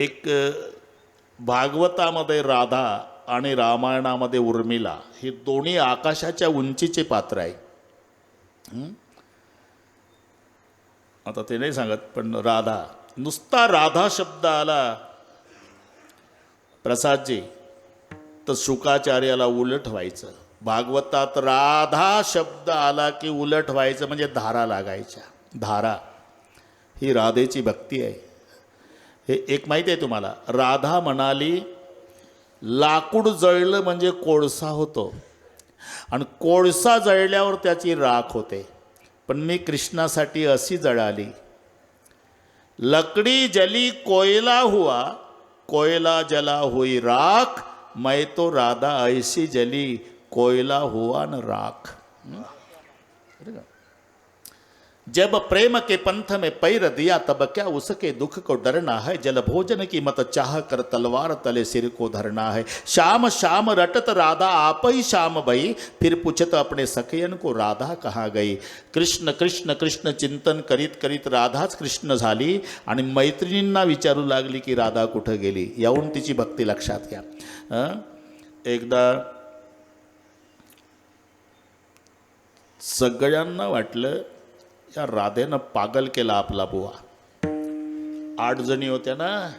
एक भागवतामध्ये राधा आणि रामायणामध्ये उर्मिला ही दोन्ही आकाशाच्या उंचीचे पात्र आहे. आता ते नाही सांगत पण राधा. नुसता राधा शब्द आला. प्रसादजी तर शुकाचार्याला उलट व्हायचं. भागवतात राधा शब्द आला की उलट व्हायचं म्हणजे धारा लागायच्या. धारा ही राधेची भक्ती आहे. हे एक माहिती आहे तुम्हाला. राधा म्हणाली लाकूड जळलं म्हणजे कोळसा होतो. आणि कोळसा जळल्यावर त्याची राख होते. पण मी कृष्णासाठी अशी जळाली. लकडी जली कोयला हुआ कोयला जला हुई राख मै तो राधा ऐसी जली कोयला हुआ न राख. जब प्रेम के पंथ में पैर दिया तब क्या उसके दुख को डरना है? जल भोजन की मत चाह कर तलवार तले सिर को धरना है। शाम शाम रटत राधा आप ही शाम भई फिर पूछत अपने सकयन को राधा कहाँ गई? कृष्ण कृष्ण कृष्ण चिंतन करीत करीत राधाच कृष्ण झाली। आणि मैत्रिणींना विचारू लागली की राधा कुठं गेली? याहून तिची भक्ती लक्षात घ्या. एकदा सगळ्यांना वाटलं या राधेनं पागल केला आपला बुवा. आठ जणी होत्या ना?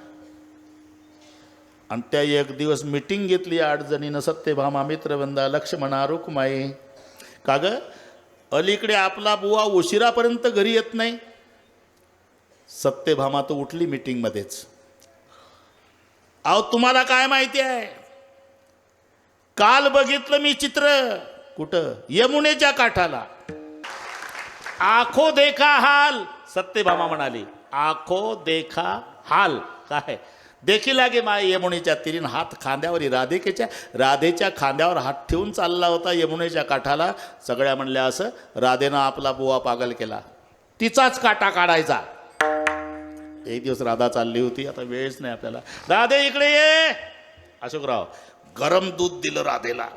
आणि त्या एक दिवस मिटिंग घेतली आठ जणीनं सत्यभामा मित्रवंदा लक्ष्मणा रुक्माई का ग? अलीकडे आपला बुवा उशिरापर्यंत घरी येत नाही. सत्यभामा तर उठली मिटिंगमध्येच अहो तुम्हाला काय माहिती आहे? काल बघितलं मी चित्र. कुठं? यमुनेच्या काठाला. आखो देखा हाल। सत्यभामा म्हणाली आखो देखा हाल. काय देखी लागे माय यमुनेच्या तिरीन हात खांद्यावर राधिकेच्या राधेच्या खांद्यावर हात ठेवून चालला होता यमुनेच्या काठाला. सगळ्या म्हणल्या असं राधेनं आपला बुवा पागल केला. तिचाच काटा काढायचा. एक दिवस राधा चालली होती आता वेळच नाही आपल्याला. राधे इकडे ये. अशोकराव गरम दूध दिलं राधेला.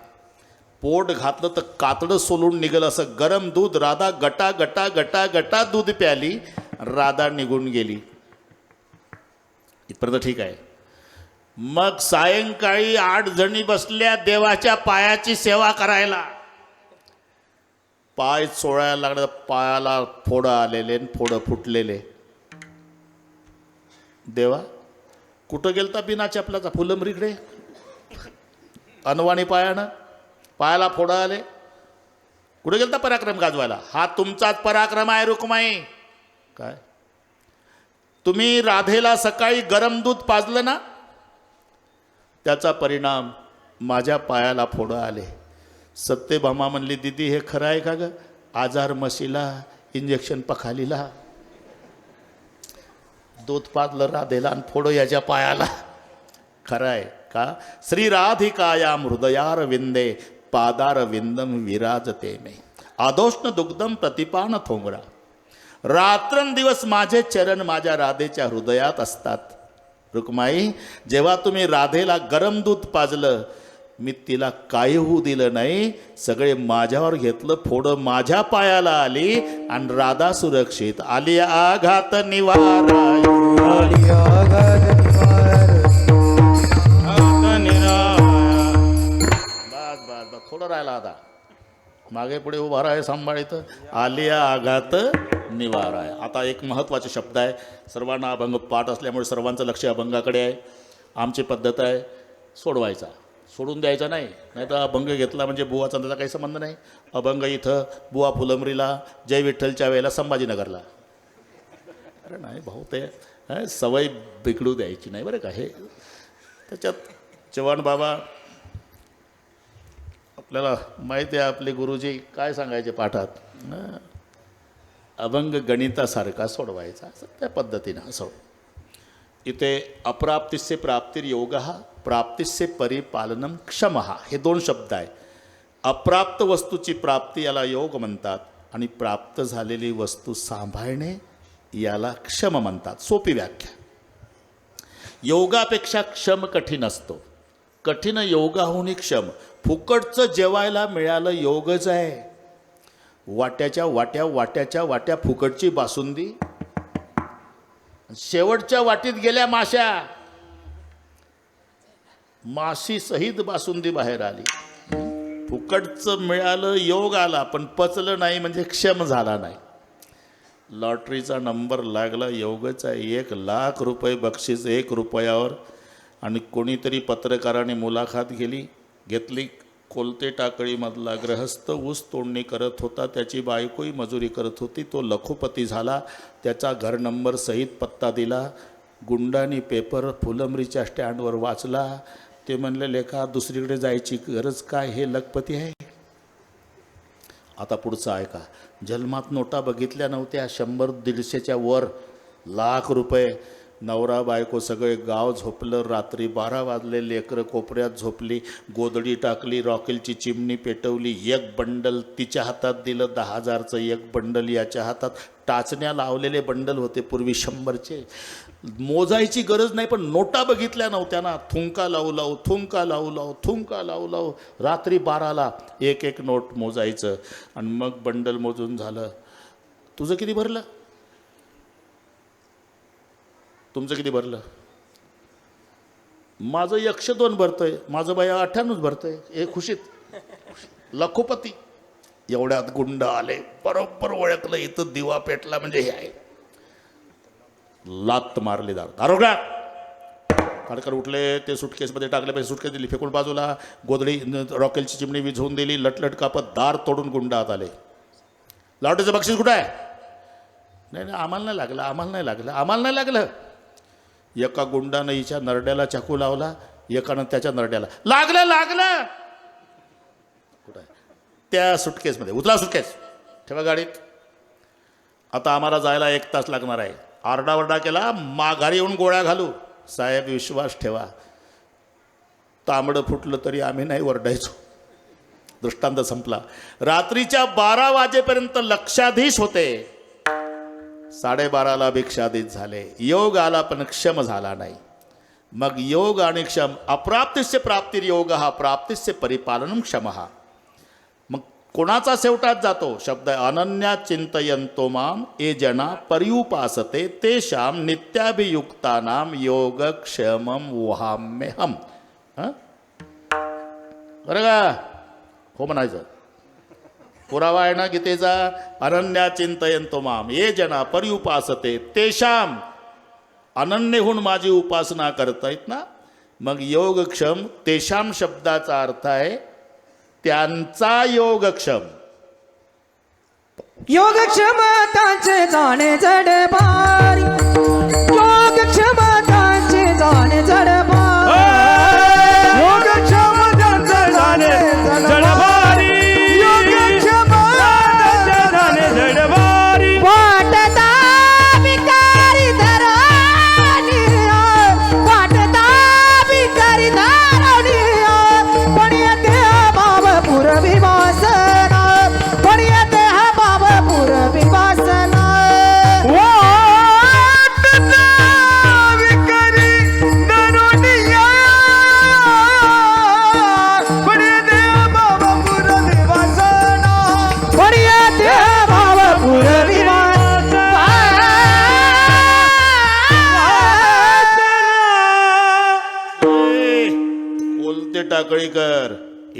पोट घातलं तर कातडं सोलून निघलं असं. गरम दूध राधा गटा गटा गटा गटा दूध प्याली राधा निघून गेली. इथपर्यंत ठीक आहे. मग सायंकाळी आठ जणी बसल्या देवाच्या पायाची सेवा करायला. पाय चोळायला लागलं पायाला फोडं आलेले फोडं फुटलेले. देवा कुठं गेलता बिना चपलाचा फुलंबरीकडे? अनवाणी पायानं? पायाला फोडं आले. कुठे गेलता पराक्रम गाजवायला? हा तुमचाच पराक्रम आहे रुक्माई. काय? तुम्ही राधेला सकाळी गरम दूध पाजलं ना? त्याचा परिणाम माझ्या पायाला फोडं आले. सत्यभामा म्हणली दिदी हे खरं आहे का ग? आजार मशीला इंजेक्शन पखालीला. दूध पाजलं राधेला आणि फोडो याच्या पायाला. खरं आहे का? श्री राधिकाया हृदयार विंदे पादार विंदम विराजते मे. आदोष्ण दुग्धम प्रतिपान थोंगरा. रात्रंदिवस माझे चरण माझ्या राधेच्या हृदयात असतात. रुक्माई जेव्हा तुम्ही राधेला गरम दूध पाजलं मी तिला काही होऊ दिलं नाही. सगळे माझ्यावर घेतलं फोडं माझ्या पायाला आली आणि राधा सुरक्षित. आली आघात निवारा. कुठं राहिला आता. मागे पुढे उभा राहाय सांभाळित. आलिया आघात निवार आहे. आता एक महत्त्वाचे शब्द आहे. सर्वांना अभंग पाठ असल्यामुळे सर्वांचं लक्ष अभंगाकडे आहे. आमची पद्धत आहे सोडवायचा. सोडून द्यायचा नाही. नाही तर अभंग घेतला म्हणजे बुवा त्याचा काही संबंध नाही. अभंग इथं बुवा फुलंबरीला जय विठ्ठलच्या वेळेला संभाजीनगरला. अरे नाही भाऊ ते सवय बिघडू द्यायची नाही बरं का हे. त्याच्यात चव्हाण बाबा आपल्याला माहिती आहे आपले गुरुजी काय सांगायचे पाठात? अभंग गणितासारखा सोडवायचा असं त्या पद्धतीनं असं. इथे अप्राप्तिस्य प्राप्तीर योग हा प्राप्तिस्य परिपालनम क्षम हा हे दोन शब्द आहे. अप्राप्त वस्तूची प्राप्ती याला योग म्हणतात आणि प्राप्त झालेली वस्तू सांभाळणे याला क्षम म्हणतात. सोपी व्याख्या. योगापेक्षा क्षम कठीण असतो. कठीण योगाहून क्षम. फुकटचं जेवायला मिळालं योगच आहे. वाट्याच्या वाट्या वाट्याच्या वाट्या फुकटची बासुंदी. शेवटच्या वाटीत गेल्या माश्या. माशी सहित बासुंदी बाहेर आली. फुकटचं मिळालं योग आला पण पचलं नाही म्हणजे क्षम झाला नाही. लॉटरीचा नंबर लागला योगच आहे. एक लाख रुपये बक्षीस एक रुपयावर. आणि कोणीतरी पत्रकाराने मुलाखत गेली घेतली कोलते टाकळीमधला ग्रहस्थ ऊस तोडणी करत होता त्याची बायकोही मजुरी करत होती तो लखोपती झाला त्याचा घर नंबर सहित पत्ता दिला गुंडानी पेपर फुलंबरीच्या स्टँडवर वाचला ते म्हणले लेखा दुसरीकडे जायची गरज काय हे लखपती आहे? आता पुढचं ऐका. जन्मात नोटा बघितल्या नव्हत्या शंभर दीडशेच्या वर लाख रुपये नवरा बायको सगळे गाव झोपलं रात्री बारा वाजले लेकरं कोपऱ्यात झोपली गोदडी टाकली रॉकेलची चिमणी पेटवली एक बंडल तिच्या हातात दिलं दहा हजारचं एक बंडल याच्या हातात. टाचण्या लावलेले बंडल होते पूर्वी शंभरचे. मोजायची गरज नाही पण नोटा बघितल्या नव्हत्या ना. थुंका लावू लावू थुंका लावू लावू थुंका लावू लावू. रात्री बाराला एक एक नोट मोजायचं. आणि मग बंडल मोजून झालं. तुझं किती भरलं? तुमचं किती भरलं? माझं एकशे दोन भरतंय माझं बाया अठ्ठ्याण्णवच भरतंय हे खुशीत. लखोपती. एवढ्यात गुंड आले बरोबर ओळखलं इथं दिवा पेटला म्हणजे हे आहे. लात मारली दार. दारोगा खाडकर उठले ते सुटकेसमध्ये टाकले पाहिजे सुटकेस दिली फेकून बाजूला गोदडी रॉकेलची चिमणी विझवून दिली लटलट कापत दार तोडून गुंड आत आले. लॉटरीचं बक्षीस कुठं आहे? नाही नाही आम्हाला नाही लागलं आम्हाला नाही लागलं आम्हाला नाही लागलं. एका गुंडानं हिच्या नरड्याला चाकू लावला एकानं त्याच्या नरड्याला. लागलं लागलं! कुठं त्या सुटकेसमध्ये उचला सुटकेस ठेवा गाडीत. आता आम्हाला जायला एक तास लागणार आहे. आरडाओरडा केला माघारी येऊन गोळ्या घालू. साहेब विश्वास ठेवा. तांबडं फुटलं तरी आम्ही नाही वरडायचो दृष्टांत संपला. रात्रीच्या बारा वाजेपर्यंत लक्षाधीश होते. साडेबाराला भिक्षादित झाले. योग आला पण क्षम झाला नाही. मग योग आणि क्षम अप्राप्तिस्य प्राप्तिर योग हा प्राप्तिस्य परिपालन क्षम हा. मग कोणाचा शेवटात जातो? शब्द अनन्या चिंतयंतो माम ए जना पर्युपासते श्याम नित्याभियुक्तानाम योगक्षमम वहाम्यहम. बरं का? हो म्हणायचं. पुरावा आहे ना गीतेचा अनन्या चिंतयंतो माम. ये जना पर्युपासते. तेषाम अनन्यहून माझी उपासना करतायत ना? मग योगक्षम तेषाम शब्दाचा अर्थ आहे त्यांचा योगक्षम. योगक्षम क्षमतांचे जाणे जड पारी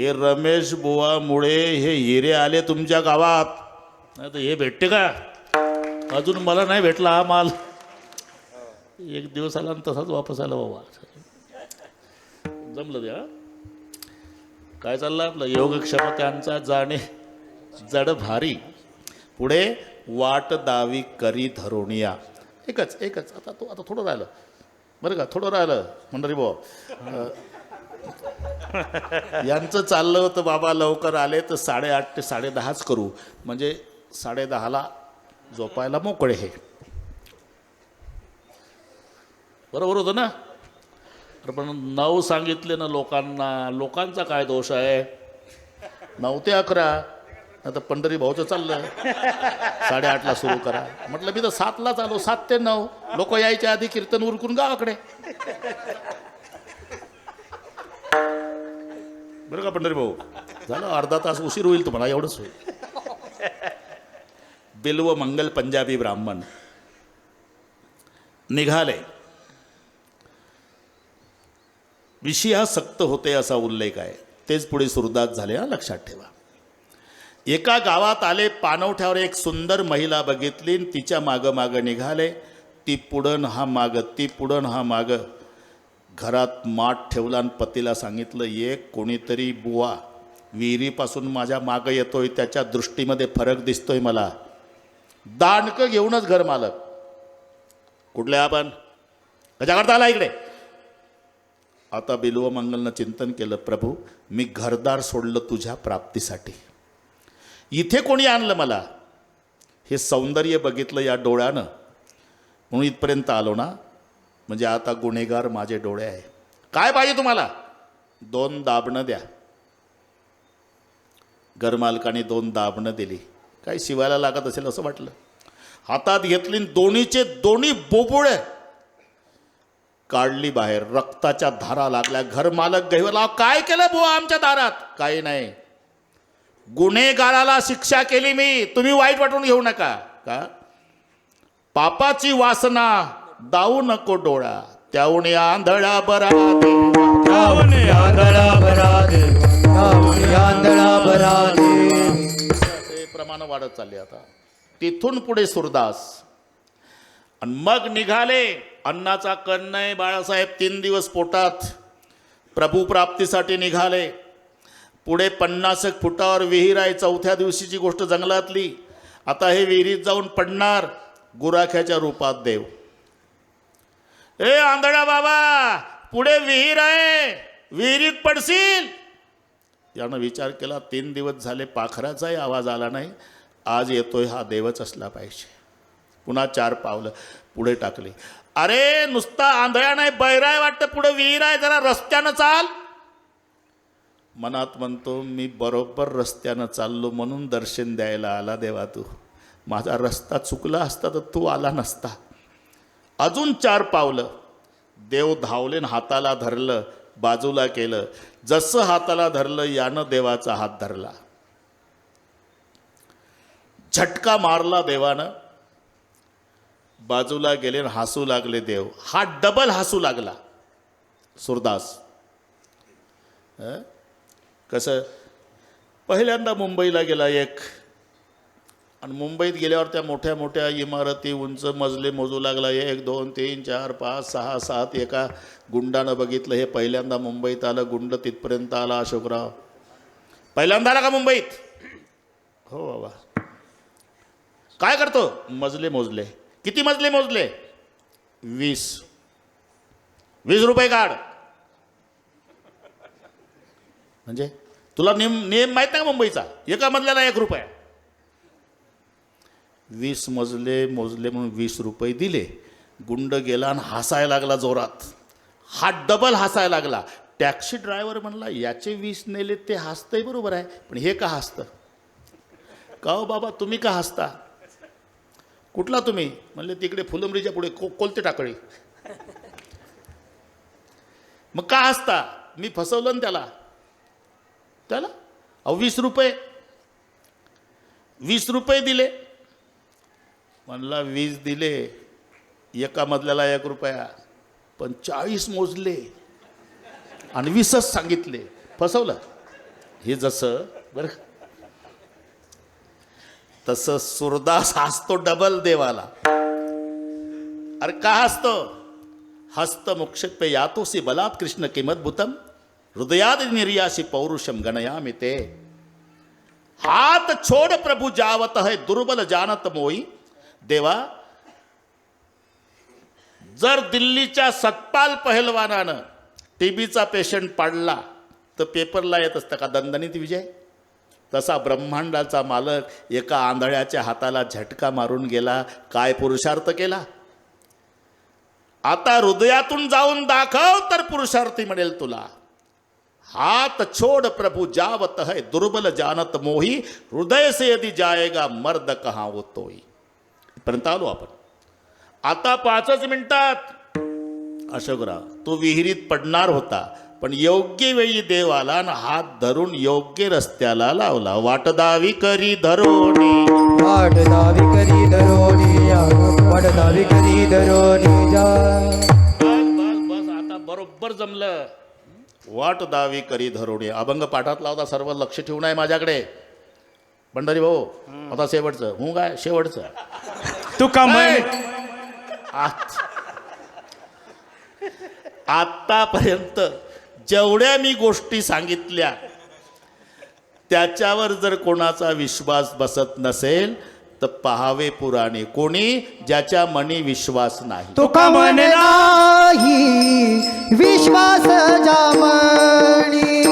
हे रमेश बुवामुळे हे हिरे आले तुमच्या गावात. नाही तर हे भेटते का? अजून मला नाही भेटला हा माल. एक दिवस आला आणि तसाच वापस आला बाबा. जमलं ते काय चाललं आपलं? योगक्षमतांचा जाणे जड भारी. पुढे वाट दावी करी धरुणिया. एकच एकच. आता तो आता थोडं राहिलं. बरं का? थोडं राहिलं मंडळी भाऊ यांचं चाललं होतं बाबा लवकर आले तर साडेआठ ते साडेदहाच करू. म्हणजे साडेदहाला झोपायला मोकळे हे. बरोबर होतं ना? पण नऊ सांगितले ना लोकांना. लोकांचा काय दोष आहे? नऊ ते अकरा. आता पंढरी भाऊचं चाललं. साडेआठला सुरू करा. म्हटलं मी तर सातलाच आलो. सात ते नऊ. लोक यायच्या आधी कीर्तन उरकून गावाकडे. बरं का पंढरी भाऊ? झालं अर्धा तास उशीर होईल तुम्हाला एवढंच होईल. बिल्व मंगल पंजाबी ब्राह्मण. निघाले. विषयासक्त होते असा उल्लेख आहे. तेच पुढे सुरदास झाले हा लक्षात ठेवा. एका गावात आले पानवठ्यावर एक सुंदर महिला बघितली आणि तिच्या मागं मागं निघाले. ती पुढं हा मागं ती पुढं हा मागं. घरात माठ ठेवला आणि पतीला सांगितलं एक कोणीतरी बुवा विहिरीपासून माझ्या मागं येतोय त्याच्या दृष्टीमध्ये फरक दिसतोय मला. दांडकं घेऊनच घर मालक. कुठले आपण कशा आला इकडे? आता बिल्वमंगलनं चिंतन केलं प्रभू मी घरदार सोडलं तुझ्या प्राप्तीसाठी. इथे कोणी आणलं मला? हे सौंदर्य बघितलं या डोळ्यानं. म्हणून इथपर्यंत आलो ना. म्हणजे आता गुन्हेगार माझे डोळे आहे. काय पाहिजे तुम्हाला? दोन दाबणं द्या. घरमालकाने दोन दाबणं दिली. काय शिवायला लागत असेल असं वाटलं. हातात घेतली आणि दोन्हीचे दोन्ही बोबुळे काढली बाहेर. रक्ताच्या धारा लागल्या. घरमालक गहिवला. काय केलं बुवा आमच्या दारात? काही नाही. गुन्हेगाराला शिक्षा केली मी. तुम्ही वाईट वाटून घेऊ नका. का? पापाची वासना दाऊ नको डोळा त्याहून आंधळा बरा देवा. त्यावने आंधळा बरा देवा आंधळा बरा ते प्रमाण वाढत चालले आता. तिथून पुढे सुरदास. आणि मग निघाले. अन्नाचा कण नाही बाळासाहेब तीन दिवस पोटात. प्रभू प्राप्तीसाठी निघाले. पुढे पन्नास एक फुटावर विहीर आहे चौथ्या दिवशीची गोष्ट जंगलातली. आता हे विहिरीत जाऊन पडणार. गुराख्याच्या रूपात देव. ए आंधळा बाबा पुढे विहीर आहे विहिरीत पडशील. यानं विचार केला तीन दिवस झाले पाखराचाही आवाज आला नाही. आज येतोय हा देवच असला पाहिजे. पुन्हा चार पावलं पुढे टाकली. अरे नुसता आंधळा नाही बैराय वाटतं पुढे विहीर आहे जरा रस्त्यानं चाल. मनात म्हणतो मी बरोबर रस्त्यानं चाललो म्हणून दर्शन द्यायला आला देवा तू. माझा रस्ता चुकला असता तर तू आला नसता. अजून चार पावलं. देव धावलेन हाताला धरलं बाजूला केलं. जसं हाताला धरलं यानं देवाचा हात धरला. झटका मारला देवानं. बाजूला गेले हसू लागले देव. हा डबल हसू लागला. सुरदास. हं? कसं? पहिल्यांदा मुंबईला गेला एक. आणि मुंबईत गेल्यावर त्या मोठ्या मोठ्या इमारती उंच मजले मोजू लागला. एक दोन तीन चार पाच सहा सात एका गुंडानं बघितलं. हे पहिल्यांदा मुंबईत आलं. गुंड तिथपर्यंत आला अशोकराव. पहिल्यांदा आला का मुंबईत? हो बाबा. काय करतो? मजले मोजले. किती मजले मोजले? वीस. वीस रुपये काढ. म्हणजे? तुला नियम नेम माहीत नाही का मुंबईचा? एका मजल्याला एक रुपया. वीस मजले मोजले म्हणून वीस रुपये दिले. गुंड गेला आणि हसायला लागला जोरात. हा डबल हसायला लागला. टॅक्सी ड्रायव्हर म्हणला याचे वीस नेले ते हसतंय बरोबर आहे पण हे का हसतं? का हो बाबा तुम्ही का हसता? कुठला तुम्ही? म्हणले तिकडे फुलंबरीच्या पुढे को कोलते टाकळी. मग का हसता? मी फसवलं ना त्याला. त्याला? अहो वीस रुपये. वीस रुपये दिले. म्हणला वीज दिले एका मधल्याला एक रुपया पण चाळीस मोजले आणि वीसच सांगितले. फसवलं. हे जसं बरं तसं सुरदास हसतो डबल देवाला. अरे का हसतो? हस्त मुक्षित पे यातोसी बलात् कृष्ण किमद्भुतम हृदयाद निर्यासी पौरुषम गणयामि ते. हात छोड प्रभु जावत है दुर्बल जानत मोई देवा जर दिल्लीच्या सतपाल पहलवानानं टीबीचा पेशंट पाडला तर पेपरला येत असतं का दणदणीत विजय? तसा ब्रह्मांडाचा मालक एका आंधळ्याच्या हाताला झटका मारून गेला काय पुरुषार्थ केला? आता हृदयातून जाऊन दाखव तर पुरुषार्थी मिळेल तुला. हात छोड़ प्रभू जावत है दुर्बल जानत मोही हृदय से यदि जाएगा मर्द कहाँ होतोय पर्यंत आलो आपण. आता पाचच मिनिटात. अशोकराव तो विहिरीत पडणार होता पण योग्य वेळी देव आला आणि हात धरून योग्य रस्त्याला लावला. वाटदावी करी धरोणी वाट दावी करी धरोनी या. वाट दावी करी धरोनी जा. बस आता बरोबर जमलं. वाट दावी करी धरोणी अभंग पाठातला होता सर्व लक्ष ठेवून आहे माझ्याकडे. पंढरी भाऊ आता शेवटचं. हू काय? शेवटचं. तुका म्हण? आत- आतापर्यंत जेवढ्या मी गोष्टी सांगितल्या त्याच्यावर जर कोणाचा विश्वास बसत नसेल तर पहावे पुराणे कोणी ज्याच्या मनी विश्वास नाही. तुका म्हणे नाही? विश्वास जामणी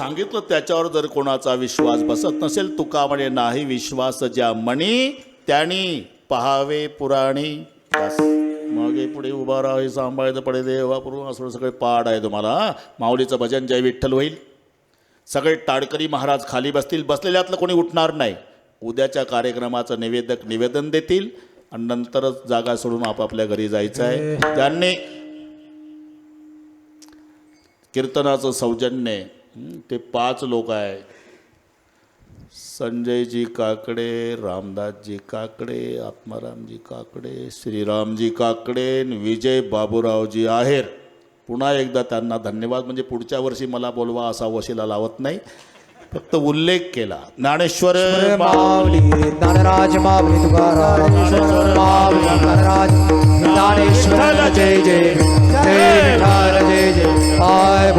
सांगितलं त्याच्यावर जर कोणाचा विश्वास बसत नसेल तुका म्हणे नाही विश्वास ज्या मणी त्यानी पहावे पुराणी. मागे पुढे उभा राहा हे सांभाळायचं पडे देवा पुरून असं सगळे पाड आहे तुम्हाला? माऊलीचं भजन जय विठ्ठल होईल. सगळे टाडकरी महाराज खाली बसतील बसलेल्यातलं कोणी उठणार नाही. उद्याच्या कार्यक्रमाचं निवेदक निवेदन देतील आणि नंतरच जागा सोडून आपापल्या घरी जायचं आहे. त्यांनी कीर्तनाचं सौजन्य ते पाच लोक आहे. संजयजी काकडे रामदासजी काकडे आत्मारामजी काकडे श्रीरामजी काकडे विजय बाबूरावजी आहेर. पुन्हा एकदा त्यांना धन्यवाद. म्हणजे पुढच्या वर्षी मला बोलवा असा वशीला लावत नाही. फक्त उल्लेख केला. ज्ञानेश्वर ज्ञानराज तुकाराम. ज्ञानराज. ज्ञानेश्वर जय जय. जय जय. जय पाय